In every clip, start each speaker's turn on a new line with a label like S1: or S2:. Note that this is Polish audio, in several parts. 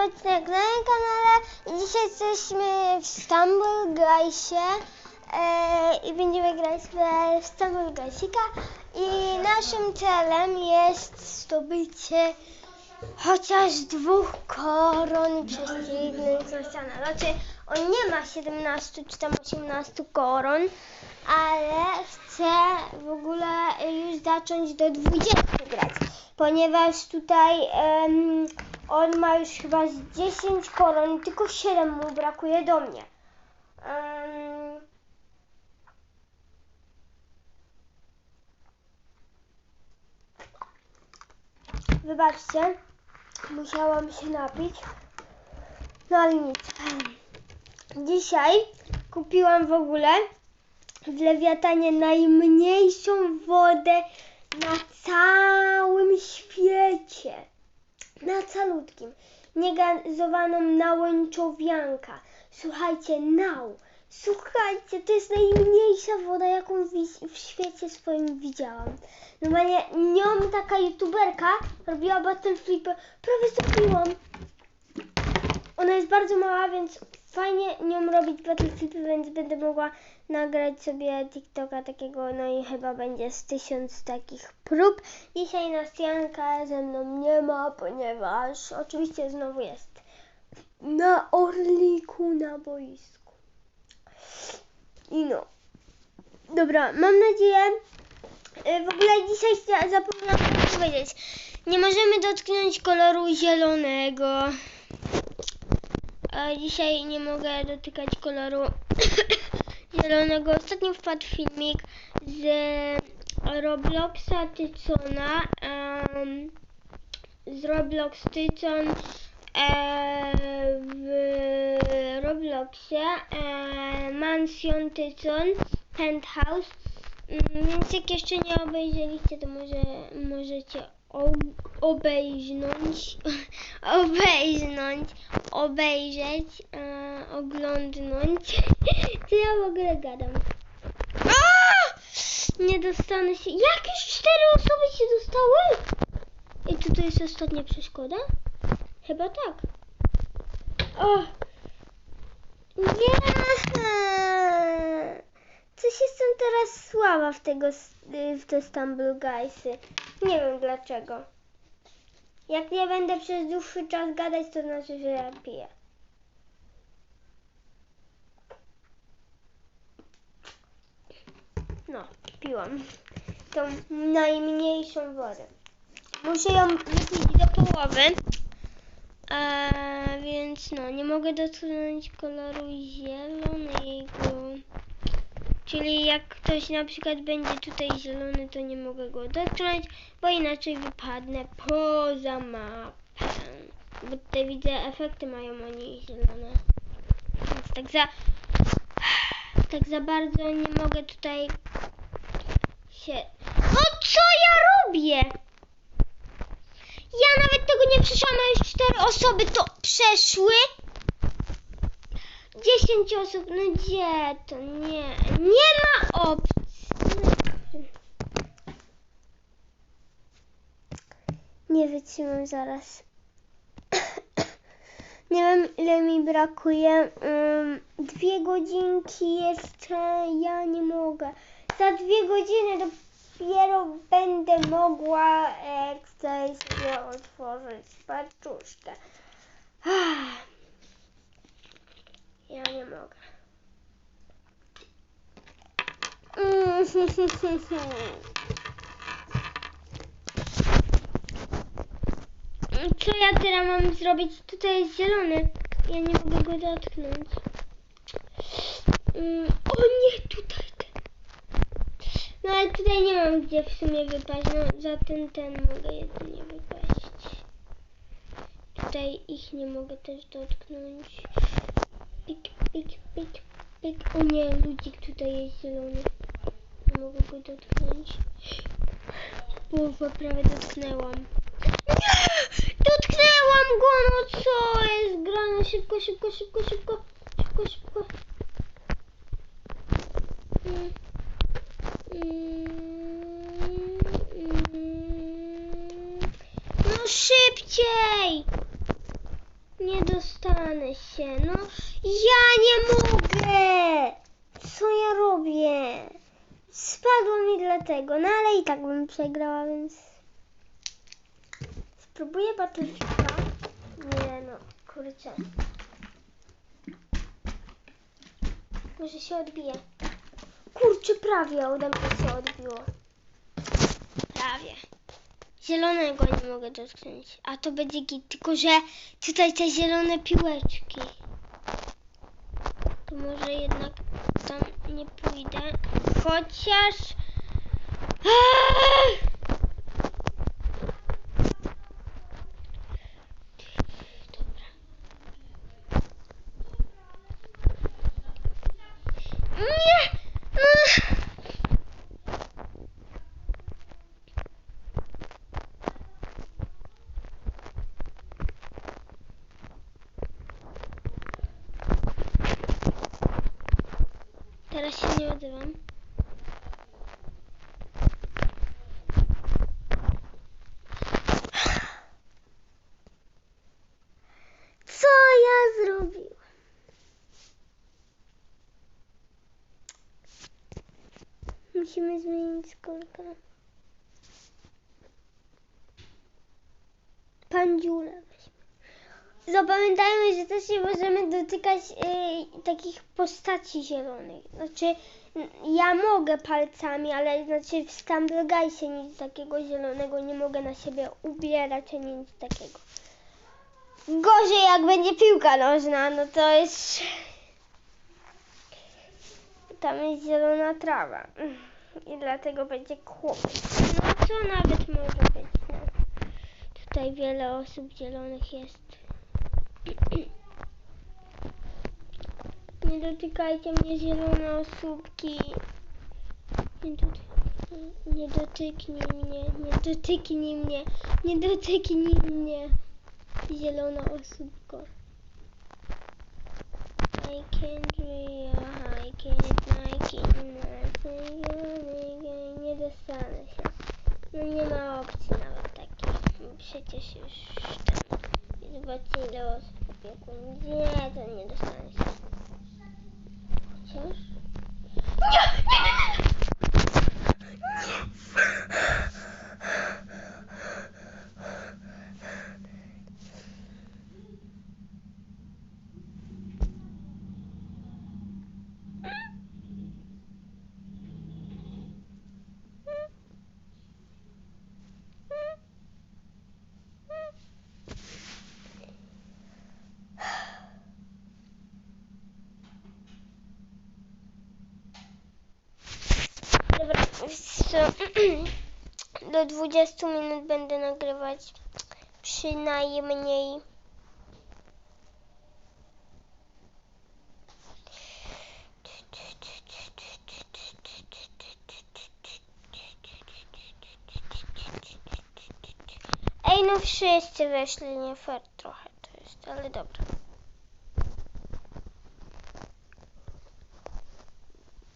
S1: na kanale i dzisiaj jesteśmy w Stumble Guysie e, i będziemy grać w Stumble Guysika i naszym celem jest zdobycie chociaż dwóch koron prześcignych na ścianę. Znaczy on nie ma 17 czy tam 18 koron, ale chce w ogóle już zacząć do 20 grać, ponieważ tutaj on ma już chyba z 10 koron, tylko 7 mu brakuje do mnie. Em, wybaczcie, musiałam się napić. No ale nic. Dzisiaj kupiłam w ogóle w Lewiatanie najmniejszą wodę na całym świecie. Na calutkim. Niegazowaną nałęczowianka. Słuchajcie, nał. Słuchajcie, to jest najmniejsza woda, jaką w świecie swoim widziałam. Normalnie nią taka youtuberka robiła battle flipy. Prawie zrobiłam. Ona jest bardzo mała, więc fajnie nią robić battle flipy, więc będę mogła nagrać sobie TikToka takiego, no i chyba będzie z tysiąc takich prób. Dzisiaj Nastianka ze mną nie ma, ponieważ oczywiście znowu jest na Orliku na boisku. I no. Dobra, mam nadzieję, y, w ogóle dzisiaj zapomniałam powiedzieć, nie możemy dotknąć koloru zielonego. A dzisiaj nie mogę dotykać koloru zielonego. Ostatnio wpadł filmik z Robloxa Tycona. em, z Roblox Tycon e, w Robloxie. E, Mansion Tycon Penthouse. Mm, Więc jak jeszcze nie obejrzeliście, to może możecie obejrznąć, obejrznąć, obejrzeć, e, oglądnąć. Co ja w ogóle gadam? A! Nie dostanę się. Jak już cztery osoby się dostały? I czy to jest ostatnia przeszkoda? Chyba tak. O! Nie! Coś jestem teraz słaba w tego, y, w te Stumble Guysy. Nie wiem dlaczego. Jak nie będę przez dłuższy czas gadać, to znaczy, że ja piję. No, piłam tą najmniejszą wodę. Muszę ją wypić do połowy. A więc no, nie mogę dotknąć koloru zielonego. Czyli jak ktoś na przykład będzie tutaj zielony, to nie mogę go dotknąć, bo inaczej wypadnę poza mapę. Bo tutaj widzę efekty mają oni zielone. Więc tak za tak za bardzo nie mogę tutaj się. No co ja robię? Ja nawet tego nie przeszłam, a już cztery osoby to przeszły. 10 osób, no gdzie to? Nie, nie ma opcji. Nie wytrzymam zaraz. Nie wiem ile mi brakuje. Ym, dwie godzinki jeszcze. Ja nie mogę. Za dwie godziny dopiero będę mogła e, tutaj sobie otworzyć paczuszkę. Ah. Ja nie mogę. Mm, Co ja teraz mam zrobić? Tutaj jest zielony. Ja nie mogę go dotknąć. Mm, O nie, tutaj ten. No ale tutaj nie mam gdzie w sumie wypaść. No za ten, ten mogę jedynie wypaść. Tutaj ich nie mogę też dotknąć. Pik, pik, pik, pik. O nie, ludzik tutaj jest zielony. Nie mogę go dotknąć. Połowę prawie dotknęłam. Nie! Dotknęłam go, no co jest grane? Szybko, szybko, szybko, szybko. Szybko, szybko. No szybciej! Nie dostanę się, no. Ja nie mogę! Co ja robię? Spadło mi dlatego, no ale i tak bym przegrała, więc... Spróbuję Battlefield'a. Nie no, kurczę. Może się odbije. Kurczę, prawie ode mnie się odbiło. Prawie. Zielonego nie mogę dotknąć. A to będzie git, tylko że tutaj te zielone piłeczki. Może jednak tam nie pójdę. Chociaż... Aaaa! Dobra. Nie! Ach! Teraz się nie odzywam. Co ja zrobiłam? Musimy zmienić skórkę. Pandziulę weźmy. Zapamiętajmy, że też nie możemy dotykać y, takich postaci zielonych. Znaczy, ja mogę palcami, ale znaczy w Stumble Guysie nic takiego zielonego nie mogę na siebie ubierać, ani nic takiego. Gorzej jak będzie piłka nożna, no to jest... Tam jest zielona trawa. I dlatego będzie kłopot. No co nawet może być, no. Tutaj wiele osób zielonych jest. Nie dotykajcie mnie zielone osóbki. Nie, doty nie dotyknij mnie, nie dotyknij mnie, nie dotyknij mnie. Zielona osóbko. I can't real, I can't, I can't, nie dostanę się. No nie ma opcji nawet takiej. Przecież już ten, zobaczcie ile osób pobiegło. Nie, to nie dostanę się. Chociaż... Nie, nie, nie, Dobra, Do 20 minut będę nagrywać. Przynajmniej. Ej, no wszyscy weszli, nie fair trochę to jest, ale dobra.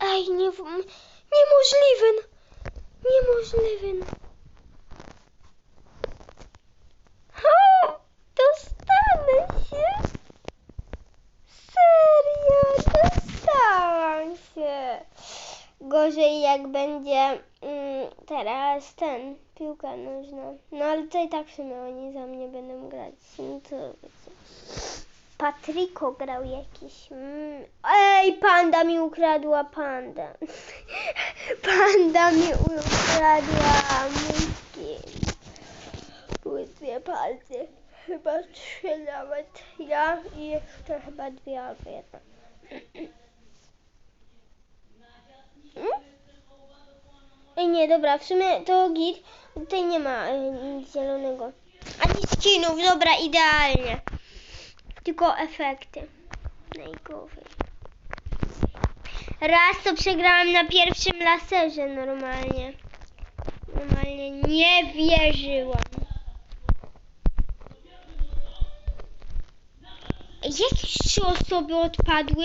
S1: Ej, nie, w- niemożliwy! Niemożliwy! O, dostanę się! Serio, dostałam się! Gorzej jak będzie mm, teraz ten, piłka nożna. No ale to i tak w sumie oni za mnie będą grać. No to. Patryko grał jakiś. Mm. Ej, panda mi ukradła panda. Panda mi ukradła mój skin. Były dwie palce. Chyba trzy nawet. Ja i jeszcze chyba dwie albo jedna. Mm? Ej, nie, dobra, w sumie to git. Tutaj nie ma e, nic zielonego. Ani skinów, dobra, idealnie. Tylko efekty. Najgorzej. Raz to przegrałam na pierwszym laserze normalnie. Normalnie nie wierzyłam. Jakieś trzy osoby odpadły?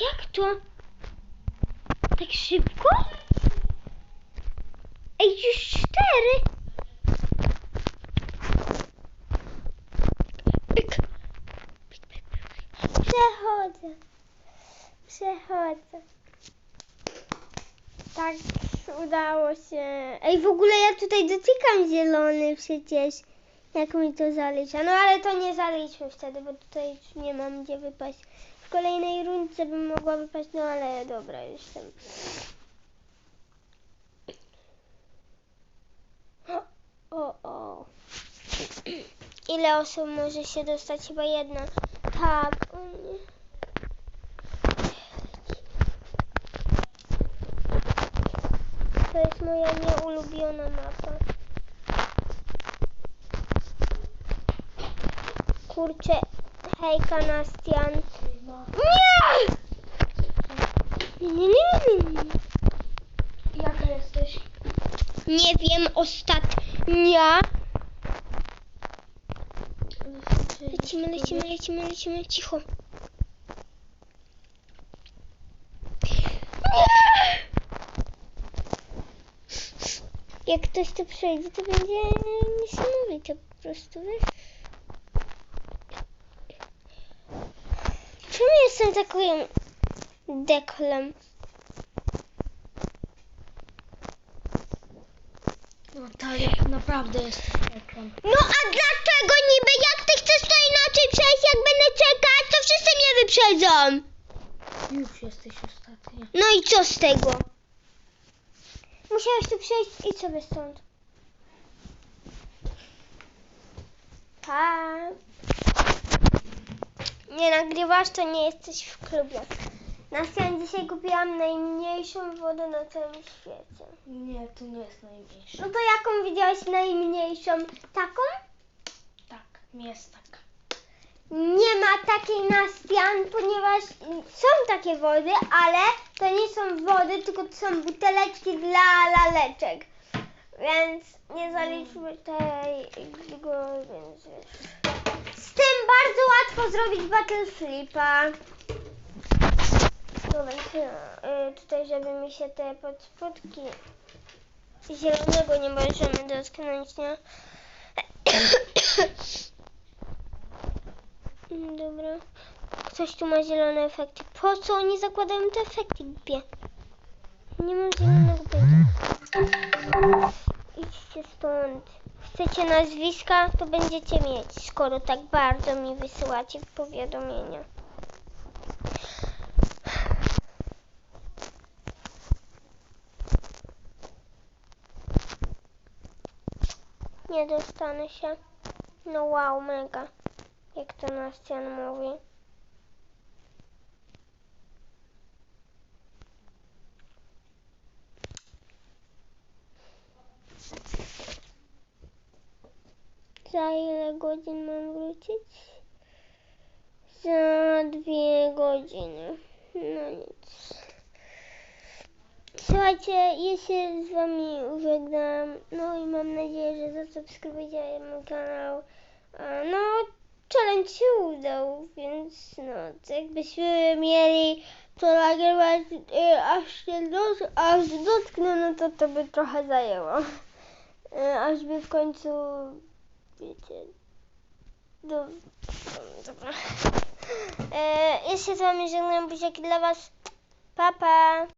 S1: Jak to? Tak szybko? Ej, już cztery! Przechodzę. Tak, udało się. Ej, w ogóle ja tutaj dotykam zielony przecież. Jak mi to zalicza. No ale to nie zaliczmy wtedy, bo tutaj już nie mam gdzie wypaść. W kolejnej rundce bym mogła wypaść, no ale dobra, jestem. O, o. Ile osób może się dostać? Chyba jedna. Tak. O nie. To jest moja nieulubiona mapa. Kurczę, hejka Nastian. Nie! Nie, nie, nie, nie, nie.
S2: Jaka jesteś?
S1: Nie wiem, ostatnia. Lecimy, lecimy, lecimy, lecimy, cicho. Jak ktoś tu przejdzie, to będzie niesamowite po prostu, wiesz? Jestem takim deklem?
S2: Natalia, naprawdę jesteś peklem.
S1: No a dlaczego niby? Jak ty chcesz to inaczej przejść? Jak będę czekać, to wszyscy mnie wyprzedzą.
S2: Już jesteś ostatnia.
S1: No i co z tego? Musiałeś tu przejść i sobie stąd. Pa. Nie nagrywasz, to nie jesteś w klubie. Na scenie dzisiaj kupiłam najmniejszą wodę na całym świecie.
S2: Nie, to nie jest najmniejsza.
S1: No to jaką widziałeś najmniejszą? Taką?
S2: Tak, jest taka.
S1: Nie ma takiej na stian, ponieważ są takie wody, ale to nie są wody, tylko to są buteleczki dla laleczek. Więc nie zaliczmy tego, więc wiesz. Bardzo łatwo zrobić battle flipa. Y, tutaj żeby mi się te podspodki zielonego nie możemy dotknąć, nie? Mm, Dobra. Ktoś tu ma zielone efekty. Po co oni zakładają te efekty głupie? Nie mam zielonego pojęcia. Idźcie stąd. Chcecie nazwiska, to będziecie mieć, skoro tak bardzo mi wysyłacie powiadomienia. Nie dostanę się. No wow, mega. Jak to Nastian mówi. Za ile godzin mam wrócić? Za dwie godziny. No nic. Słuchajcie, ja się z wami żegnam. No i mam nadzieję, że zasubskrybujecie mój kanał. No, challenge się udał, więc no, jakbyśmy mieli to nagrywać y, aż się dos, aż dotknę, no to to by trochę zajęło. Y, aż by w końcu, wiecie, do, dobra. Y, ja z wami żegnam, buziaki dla was. Pa, pa.